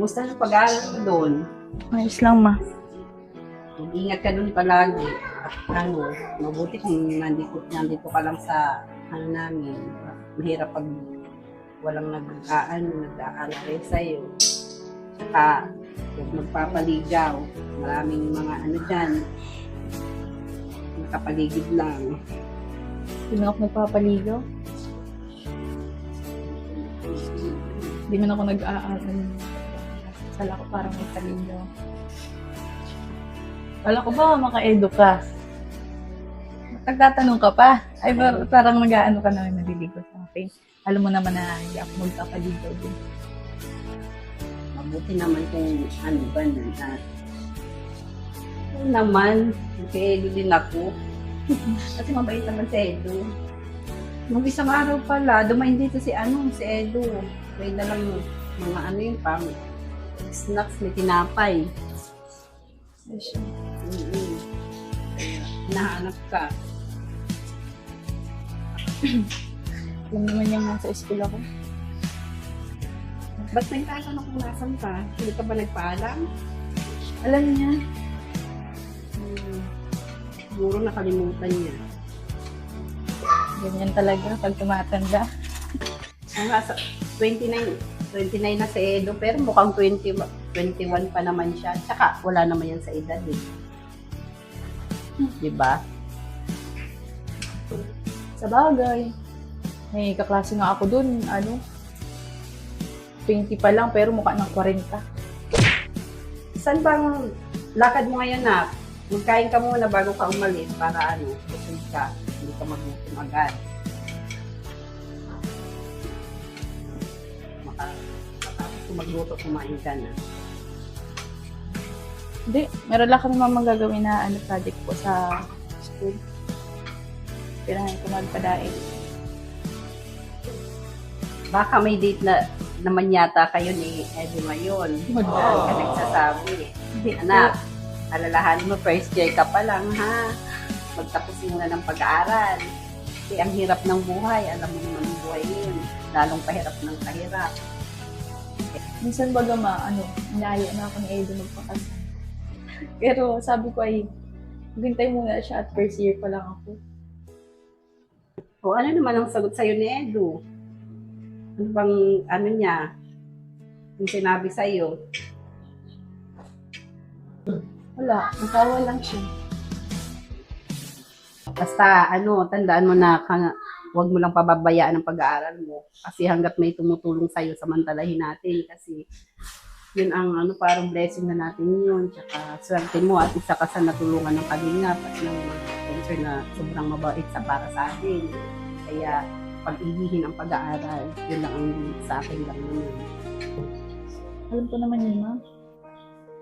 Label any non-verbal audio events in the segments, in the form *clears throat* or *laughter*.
Kumusta yung pag-aaral mo doon? Ayos lang, ma. Mag-ingat ka doon palagi. At ano, mabuti kung nandito, nandito ka lang sa ano namin. Mahirap pag walang nag-aan, nag-aalala sa'yo. Saka, huwag magpapaligaw. Maraming mga ano dyan. Nakapaligid lang. Hindi ako nagpapaligaw. Hindi man ako nag-aaral. Kala ko parang may paligaw. Kala ko ba maka-edu ka? Nagtatanong ka pa. Ay, par- parang nag-aano ka na naliligo sa akin. Alam mo naman na hindi ako magpapaligaw din. Mabuti naman kung ano ba na. na ano naman, kay Edo din ako. *laughs* Kasi mabait naman si Edo. Nung isang araw pala, dumain dito si ano, si Edo. May dalang mga ano yung pang snacks ni tinapay. Mm-hmm. Nahanap ka. *clears throat* Alam naman niya nasa school ako. Ba't nagtatanong kung nasan ka? Hindi ka ba nagpaalam? Alam niya. Hmm. Siguro nakalimutan niya. Ganyan talaga pag tumatanda. Ang nasa 29, 29 na si Edo, pero mukhang 20, 21 pa naman siya. Tsaka wala naman yan sa edad eh. Di ba? Sa bagay. May kaklase nga ako dun, ano, 20 pa lang pero mukha ng 40. Saan bang lakad mo ngayon na? Magkain ka muna bago ka umalis para ano, busog ka. Hindi ka magutom agad. Maka, matapos ko magluto, kumain ka na. Hindi, meron lang kami mamang gagawin na ano, project po sa school. Kailangan ko magpadain. Baka may date na naman yata kayo ni Edo ngayon. Madali. Ka nagsasabi. Hindi, Anak, alalahan mo, first year ka pa lang, ha? Magtapos muna ng pag-aaral. Kasi ang hirap ng buhay, alam mo naman ang buhay ngayon. Lalong pahirap ng pahirap. Minsan baga ma, ano, inaya na ako ni Edo magpakasal. Pero sabi ko ay, maghintay muna siya at first year pa lang ako. O ano naman ang sagot sa'yo ni Edo? Ano bang, ano niya? Yung sinabi sa'yo? Wala, natawa lang siya. Basta, ano, tandaan mo na huwag mo lang pababayaan ang pag-aaral mo. Kasi hanggat may tumutulong sa'yo, samantalahin natin. Kasi yun ang ano, parang blessing na natin yun. Tsaka swerte mo at isa ka sa natulungan ng kalingap at ng sponsor na sobrang mabait sa para sa atin. Kaya pag-igihin ang pag-aaral, yun lang ang sa akin lang yun. Alam ko naman yun, ma.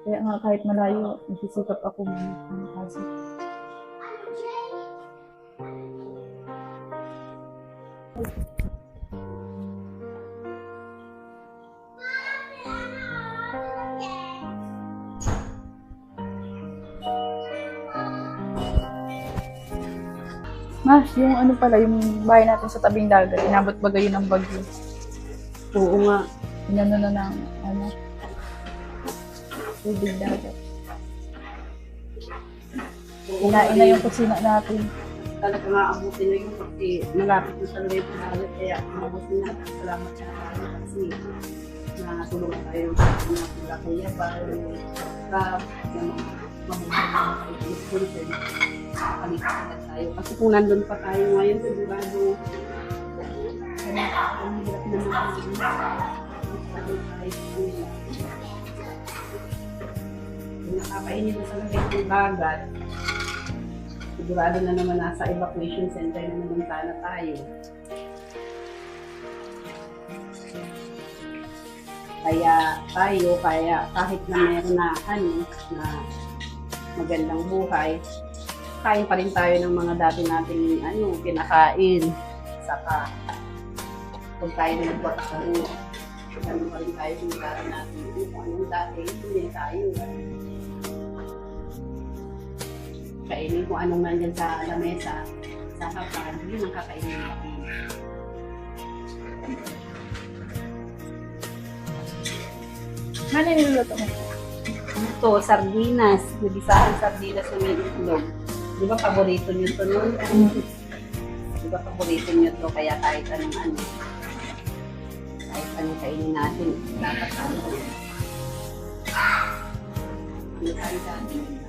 Kaya nga kahit malayo, nagsisikap ako makasal. Mas, yung ano pala, yung bahay natin sa tabing dagat, inabot ba gayon ng bagyo? Oo nga. Inano na ng, ano, tubig dagat. Kinain na yung kusina natin. Talaga nga abutin na yun kasi malapit na talaga yung pag-aaral. Kaya abutin na. Salamat sa akin kasi natulungan tayo sa mga pula kaya para yung staff, yung mabuhay ng sponsor. Palitan tayo. Kasi kung nandun pa tayo ngayon, sigurado ang hirap na na talaga yung bagat, sigurado na naman nasa evacuation center na naman sana tayo. Kaya tayo, kaya kahit na meron na ano, na magandang buhay, kain pa rin tayo ng mga dati nating ano, kinakain. Saka, kung tayo na nagpatakalo, ano pa rin tayo kung dati natin. Anong dati, hindi tayo. Kainin kung anong nandyan sa lamesa, sa hapag, yun ang kakainin natin. Ano niluluto mo? Ito, sardinas. Nagisahang sardinas na may itlog. Di ba paborito niyo to nun? Di ba paborito niyo to? Kaya kahit anong ano. Kahit anong kainin natin, dapat ano. Ano tayo dati?